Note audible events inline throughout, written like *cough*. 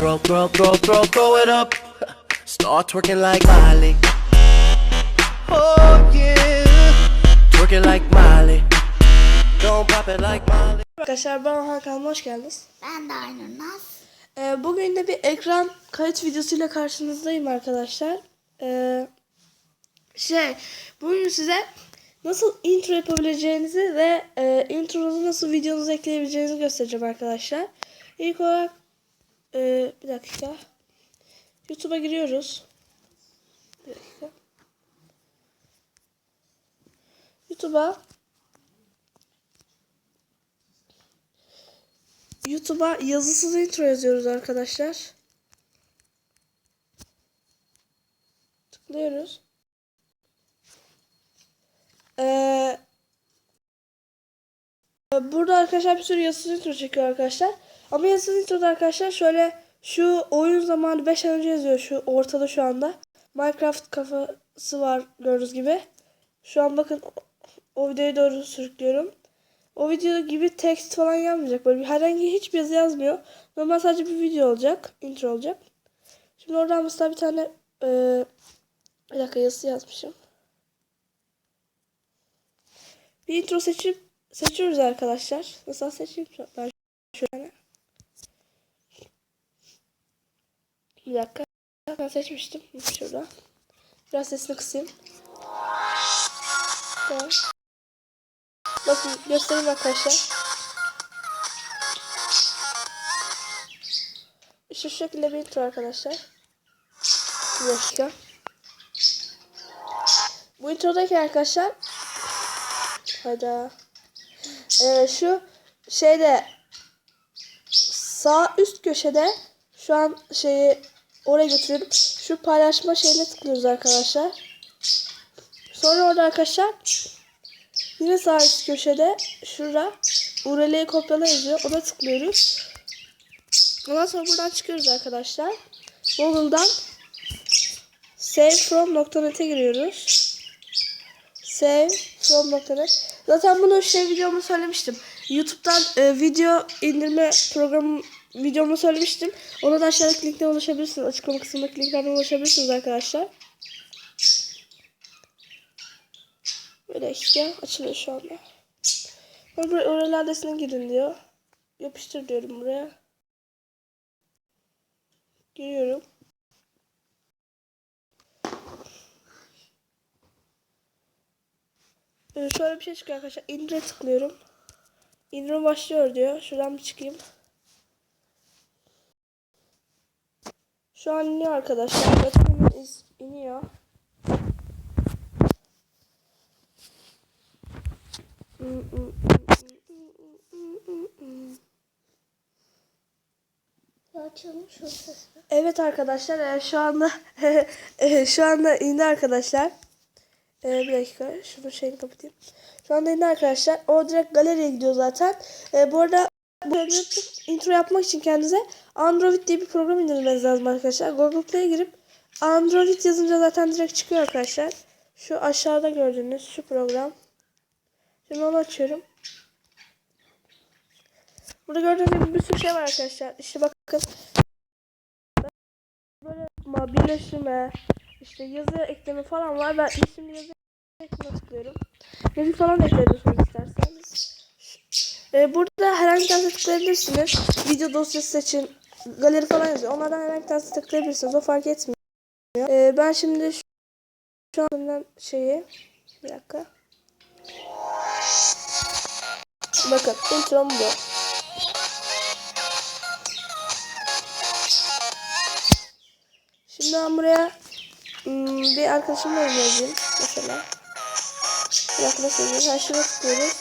Throw, throw, throw, throw, throw it up. Start twerking like Miley. Oh yeah. Twerking like Miley. Don't pop it like Miley. Arkadaşlar ben Hakan hoş geldiniz. Ben de Aynur Naz. Ee, bugün de bir ekran kayıt videosuyla karşınızdayım arkadaşlar. Ee, şey bugün size nasıl intro yapabileceğinizi ve e, intronuzu nasıl videonuza ekleyebileceğinizi göstereceğim arkadaşlar. İlk olarak e, bir dakika. YouTube'a giriyoruz. Bir dakika. YouTube'a YouTube'a yazısız intro yazıyoruz arkadaşlar. Tıklıyoruz. Ee, burada arkadaşlar bir sürü yazısız intro çekiyor arkadaşlar. Ama yazısız introda arkadaşlar şöyle şu oyun zamanı 5 ay önce yazıyor şu ortada şu anda. Minecraft kafası var gördüğünüz gibi. Şu an bakın o- videoyu doğru sürüklüyorum. O video gibi text falan yazmayacak. Böyle herhangi hiçbir yazı yazmıyor. Normal sadece bir video olacak. Intro olacak. Şimdi oradan mesela bir tane eee bir dakika yazısı yazmışım. Bir intro seçip seçiyoruz arkadaşlar. Mesela seçeyim ben şöyle. Bir dakika. Ben seçmiştim. Şurada. Biraz sesini kısayım. Tamam. Bakın göstereyim arkadaşlar. İşte şu şekilde bir intro arkadaşlar. Bir dakika. Bu introdaki arkadaşlar Hayda. Ee, şu şeyde sağ üst köşede şu an şeyi oraya götürüyorum. Şu paylaşma şeyine tıklıyoruz arkadaşlar. Sonra orada arkadaşlar Yine sağ üst köşede şurada URL'yi kopyala yazıyor. Ona tıklıyoruz. Ondan sonra buradan çıkıyoruz arkadaşlar. Google'dan save from.net'e giriyoruz. Save from.net. Zaten bunu şey videomu söylemiştim. YouTube'dan e, video indirme programı videomu söylemiştim. Ona da aşağıdaki linkten ulaşabilirsiniz. Açıklama kısmındaki linklerden ulaşabilirsiniz arkadaşlar. Böyle işte açılıyor şu anda. Ama buraya URL adresine girin diyor. Yapıştır diyorum buraya. Giriyorum. Ee, şöyle bir şey çıkıyor arkadaşlar. İndire tıklıyorum. İndirim başlıyor diyor. Şuradan bir çıkayım. Şu an iniyor arkadaşlar. İz- iniyor. Açılmış o ses. Evet arkadaşlar e, şu anda e, *laughs* şu anda indi arkadaşlar. E, bir dakika şunu şeyini kapatayım. Şu anda indi arkadaşlar. O direkt galeriye gidiyor zaten. E, bu arada bu intro yapmak için kendinize Android diye bir program indirmeniz lazım arkadaşlar. Google Play'e girip Android yazınca zaten direkt çıkıyor arkadaşlar. Şu aşağıda gördüğünüz şu program. Şimdi onu açıyorum. Burada gördüğünüz gibi bir sürü şey var arkadaşlar. İşte bakın böyle birleştirme, işte yazı ekleme falan var. Ben şimdi yazı ekleme tıklıyorum. Müzik falan ekleyebilirsiniz isterseniz. Ee, burada herhangi bir tanesine tıklayabilirsiniz. Video dosyası seçin. Galeri falan yazıyor. Onlardan herhangi bir tanesine tıklayabilirsiniz. O fark etmiyor. Ee, ben şimdi şu, şu an şeyi bir dakika. Bakın introm bu. Şimdi ben buraya hmm, bir arkadaşımla yazayım mesela. Bir yazıyoruz? Ha şuna tıklıyoruz.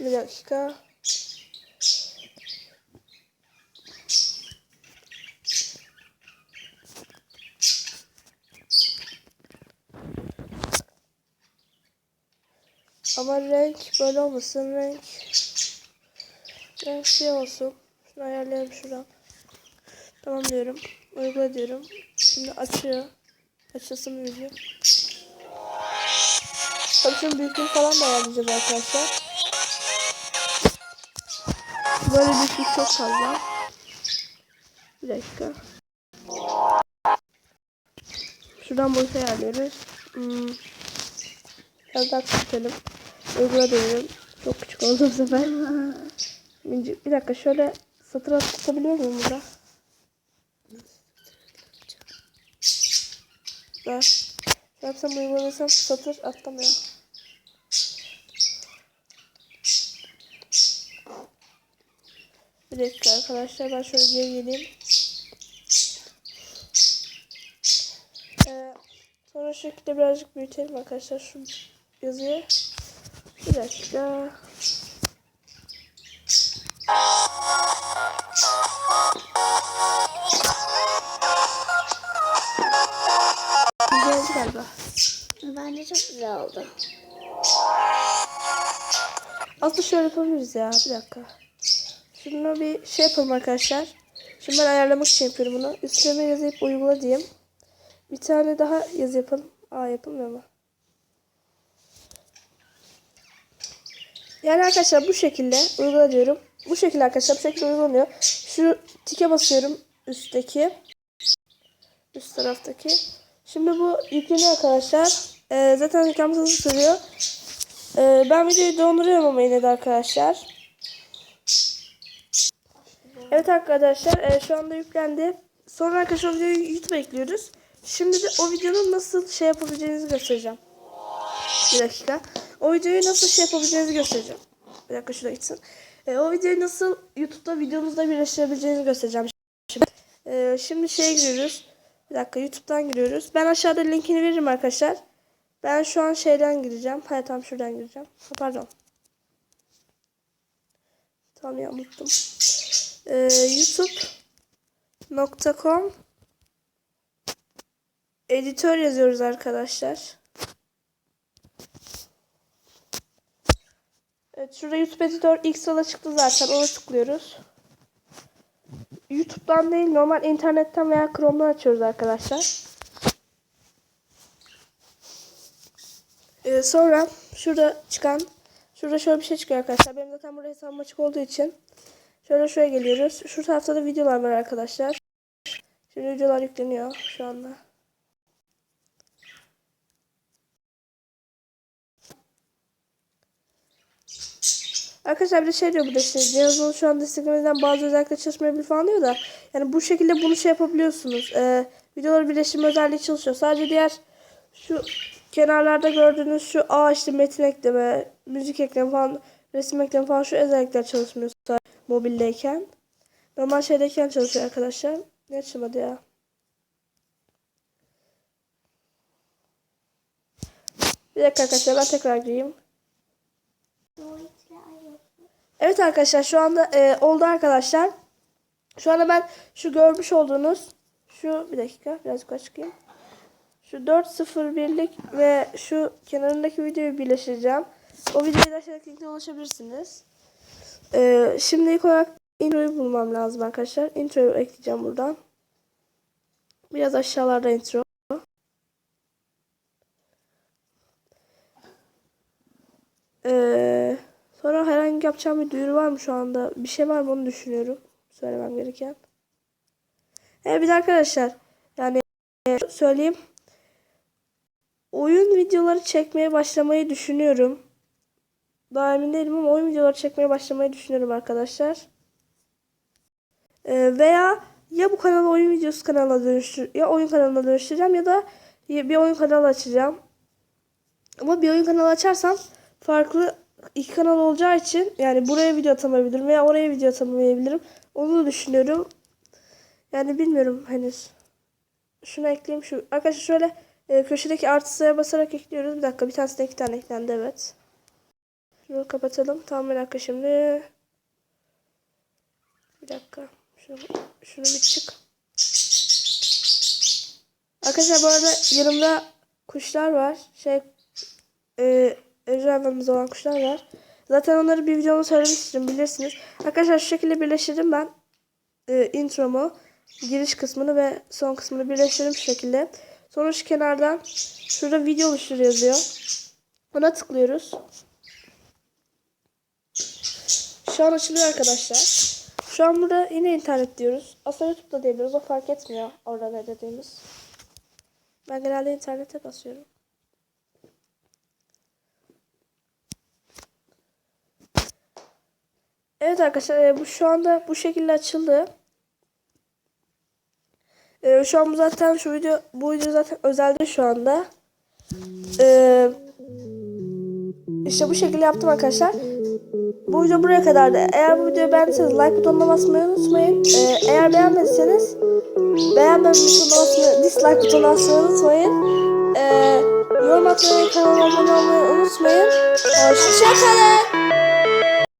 Bir dakika. Ama renk böyle olmasın. Renk renk şey olsun. Şunu ayarlayalım şuradan. Tamam diyorum. Uygula diyorum. Şimdi açıyor. Açılsın video. Tabii şunun büyüklüğünü falan da ayarlayacağız arkadaşlar. Böyle büyüklük çok fazla. Bir dakika. Şuradan boyut ayarlıyoruz. Hmm. Biraz daha küçültelim. Uygula diyorum. Çok küçük oldu bu sefer. Bir dakika şöyle satır atıp tutabiliyor muyum burada? Ben yapsam uygulamasam satır atlamıyor. Bir dakika arkadaşlar ben şöyle geri geleyim. Ee, sonra şekilde birazcık büyütelim arkadaşlar şu yazıyı. Bir dakika. Güzel galiba. Bence çok güzel oldu. Aslında şöyle yapabiliriz ya. Bir dakika. Şunu bir şey yapalım arkadaşlar. Şimdi ben ayarlamak için yapıyorum bunu. Üstüne yazıp uygula diyeyim. Bir tane daha yazı yapalım. Aa yapılmıyor mu? Yani arkadaşlar bu şekilde uygula. Bu şekilde arkadaşlar bu şekilde uygulanıyor. Şu tike basıyorum üstteki. Üst taraftaki. Şimdi bu yükleniyor arkadaşlar. Ee, zaten yüklemesi hızlı sürüyor. Ee, ben videoyu donduruyorum ama yine de arkadaşlar. Evet arkadaşlar e, şu anda yüklendi. Sonra arkadaşlar videoyu YouTube'a ekliyoruz. Şimdi de o videonun nasıl şey yapabileceğinizi göstereceğim. Bir dakika. O videoyu nasıl şey yapabileceğinizi göstereceğim. Bir dakika şuraya gitsin. E, o videoyu nasıl YouTube'da videonuzda birleştirebileceğinizi göstereceğim. Şimdi, e, şimdi şeye giriyoruz. Bir dakika YouTube'dan giriyoruz. Ben aşağıda linkini veririm arkadaşlar. Ben şu an şeyden gireceğim. Hayır tam şuradan gireceğim. Ha, pardon. Tamam ya unuttum. Ee, youtube.com editör yazıyoruz arkadaşlar. Evet şurada YouTube editör ilk sıra çıktı zaten. Ona tıklıyoruz. YouTube'dan değil normal internetten veya Chrome'dan açıyoruz arkadaşlar. Ee, sonra şurada çıkan şurada şöyle bir şey çıkıyor arkadaşlar. Benim zaten burada hesabım açık olduğu için şöyle şuraya geliyoruz. Şu tarafta da videolar var arkadaşlar. Şimdi videolar yükleniyor şu anda. Arkadaşlar bir de şey diyor burada işte cihazın şu anda desteklemeden bazı özellikle çalışmayabilir falan diyor da yani bu şekilde bunu şey yapabiliyorsunuz. Ee, videoları birleştirme özelliği çalışıyor. Sadece diğer şu kenarlarda gördüğünüz şu A işte metin ekleme, müzik ekleme falan, resim ekleme falan şu özellikler çalışmıyor mobildeyken. Normal şeydeyken çalışıyor arkadaşlar. Ne açılmadı ya? Bir dakika arkadaşlar ben tekrar gireyim. Evet arkadaşlar şu anda e, oldu arkadaşlar. Şu anda ben şu görmüş olduğunuz şu bir dakika biraz yukarı çıkayım. Şu 401'lik ve şu kenarındaki videoyu birleştireceğim. O videoyu da aşağıdaki ulaşabilirsiniz. Ee, şimdi ilk olarak introyu bulmam lazım arkadaşlar. Introyu ekleyeceğim buradan. Biraz aşağılarda intro. Ee, yapacağım bir duyuru var mı şu anda? Bir şey var mı onu düşünüyorum. Söylemem gereken. Evet bir de arkadaşlar yani e, söyleyeyim. Oyun videoları çekmeye başlamayı düşünüyorum. Daha emin değilim ama oyun videoları çekmeye başlamayı düşünüyorum arkadaşlar. Ee, veya ya bu kanalı oyun videosu kanalına dönüştür ya oyun kanalına dönüştüreceğim ya da bir oyun kanalı açacağım. Ama bir oyun kanalı açarsam farklı iki kanal olacağı için yani buraya video atamayabilirim veya oraya video atamayabilirim. Onu da düşünüyorum. Yani bilmiyorum henüz. Şunu ekleyeyim şu. Arkadaşlar şöyle e, köşedeki artı sayıya basarak ekliyoruz. Bir dakika bir tanesine iki tane eklendi evet. Şunu kapatalım. Tamam bir dakika şimdi. Bir dakika. Şunu, şunu bir çık. Arkadaşlar bu arada yanımda kuşlar var. Şey e, evcil hayvanımız olan kuşlar var. Zaten onları bir videomda söylemiştim bilirsiniz. Arkadaşlar şu şekilde birleştirdim ben. E, intromu, giriş kısmını ve son kısmını birleştirdim şu şekilde. Sonra şu kenardan şurada video oluştur yazıyor. Buna tıklıyoruz. Şu an açılıyor arkadaşlar. Şu an burada yine internet diyoruz. Aslında YouTube'da diyebiliriz. O fark etmiyor orada ne dediğimiz. Ben genelde internete basıyorum. Evet arkadaşlar e, bu şu anda bu şekilde açıldı. E, şu an bu zaten şu video bu video zaten özelde şu anda. E, işte bu şekilde yaptım arkadaşlar. Bu video buraya kadardı. Eğer bu videoyu beğendiyseniz like butonuna basmayı unutmayın. E, eğer beğenmediyseniz beğenmem butonuna basmayı, dislike butonuna basmayı unutmayın. E, yorum atmayı, kanalıma abone olmayı unutmayın. Hoşçakalın.